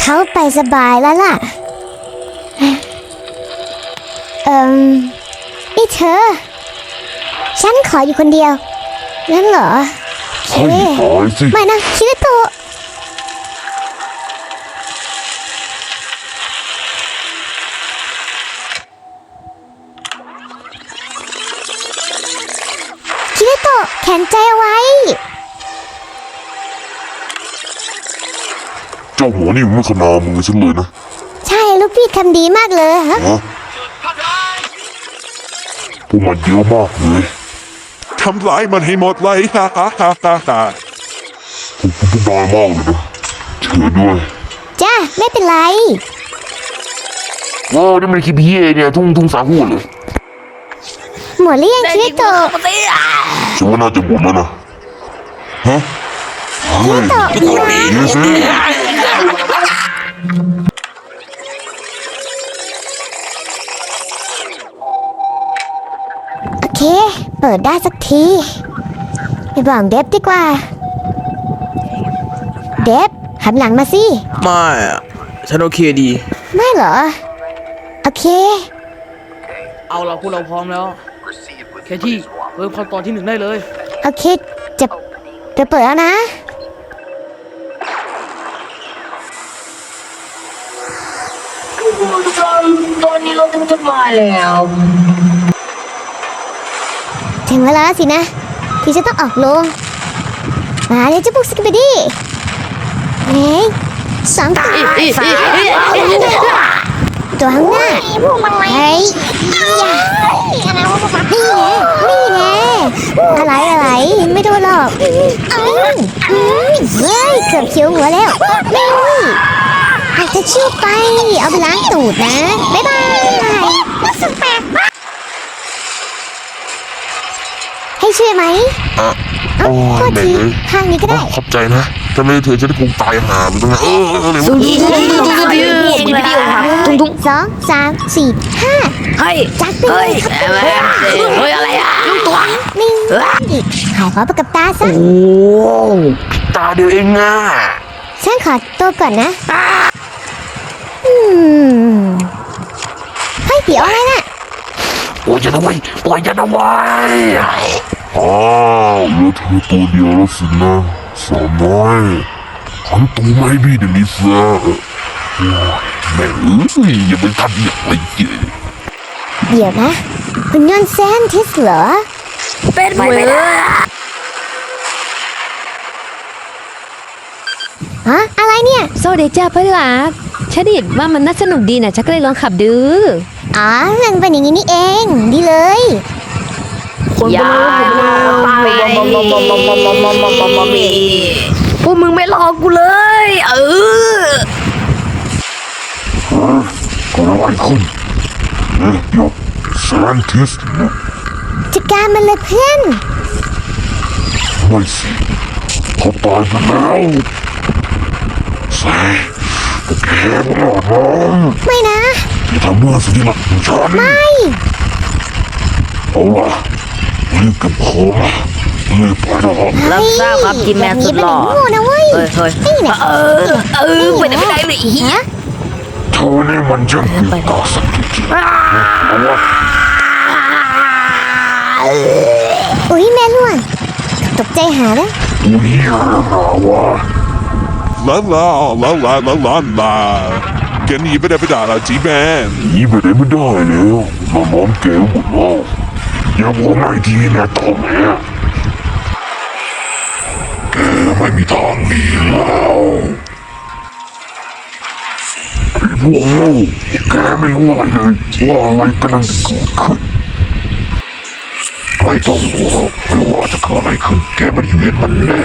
เขาไปสบายแล้วล่ะ เอิมนี่เธอ ฉันขออยู่คนเดียวนั่นเหรอโอเคให้ตายสิไม่นะคิริโตะคิริโตะแขนใจเอาไว้ จ้าหัวนี่มันไม่ขนามือฉันเลยนะ ใช่ลูกพี่ทำดีมากเลยฮะฮะพวกมันเยอะมากเลยทำร้ายมันให้หมดเลยฮ่าฮ่าฮ่าฮ่าฮ่าพวกพวกนายมากเลยนะเชิญด้วยจ้าไม่เป็นไรว้าวนี่มันคิดพี่เนี่ยทุ่งทุ่งสาหูเลยหมดหรือยังคิริโตะฉันว่าน่าจะหมดแล้วนะฮะเฮ้ยโตะดีมาก เดี๋ยวสิโอเค เปิดได้สักทีไปบอกเดฟดีกว่า เดฟหันหลังมาสิ ไม่อะฉันโอเคดี ไม่เหรอ โอเค เอาเราพวกเราพร้อมแล้ว แค่ที่เริ่มขั้นตอนที่หนึ่งได้เลย โอเค จะจะเปิดแล้วนะตอนนี้เราถึงจะมาแล้ว ถึงเวลาแล้วสินะ ที่จะต้องออกลง มาเลยเจะบุกสกิปปี้เฮ้ยสองตัวตัวข้างหน้าเฮ้ยอย่านี่ไงนี่ไงอะไรอะไรไม่โดนหรอกอืมอืมเฮ้ยเกือบเขียวหัวแล้วนี่อาจจะชิวไป เอาไปล้างตูดนะ บ๊ายบายสุดแปลกให้ ช่วยไหมอะโอ้โทยษแม่ทีเอ้ยข้างนี้ก็ได้ ขอบใจนะถ้าไม่ได้เธอจะได้คงตายหาไปตรงนั้นเออเออเออเร็วตุ้งตุ้งสองสามสี่ห้าเฮ้ยจัดไปเลเฮ้ยยครับเฮ้ยอะไรอะลูกตัวนี่อีกหายขอประกับตาซะ โอ้ตาเดียวเองอะฉันขอตัวก่อนนะอืมเฮ้ยเดี๋ยวอะไรน่ะปล่อยจะนะเว้ยปล่อยจะนะเว้ย อ้าวเหลือเธอตัวเดียวแล้วสินะสาวน้อยหันตัวมาให้พี่เดี๋ยวนี้ซะโอ้ยแม่เอ้ยอย่าไปทำอย่างไรเจอเดี๋ยวนะคุณยนต์แซนทิสเหรอ เป็นไปไม่ได้ฮะอะไรเนี่ยสวัสดีจ้าเพื่อนรักฉันเห็นว่ามันน่าสนุกดีนะฉันก็เลยลองขับดู อ๋อเรื่องเป็นอย่างนี้นี่เอง ดีเลย อย่าไปพวกมึงไม่รอกูเลย เออเกิดอะไรขึ้นเอ๊ะเดี๋ยวแซนทิสนะจัดการมันเลยเพื่อนไม่สิเขาตายไปแล้วใส่แกไม่รอดนะไม่นะอย่าทำเมื่อสิที่รักของฉันไม่เอาล่ะ รีบเก็บของละรีบไปนะครับรับทราบครับทีมแมนสุดหล่อแบบนี้เป็นอย่างโง่นะเว้ยเฮ้ยเฮ้ยนี่แหละเออเออไปไหนไม่ได้เลยอีฮะเธอนี่มันช่างมีตาสักจริงๆเอาวะอุ้ยแม่ล่วงตกใจหาแล้วอุ้ยอะไรวะ La la la la la la la แกหนีไปได้ไปด่าเราจีแมนหนีไปไหนไม่ได้แล้วมาล้อมแกหมดแล้ว อย่าบอกนายทีนะตอนนี้แกไม่มีทางหนีแล้วไอ้พวกเราแกไม่รู้อะไรเลยว่าอะไรกำลังจะเกิดขึ้นไม่ต้องกลัวไม่ว่าจะเกิดอะไรขึ้นแกไม่ได้เห็นมันแน่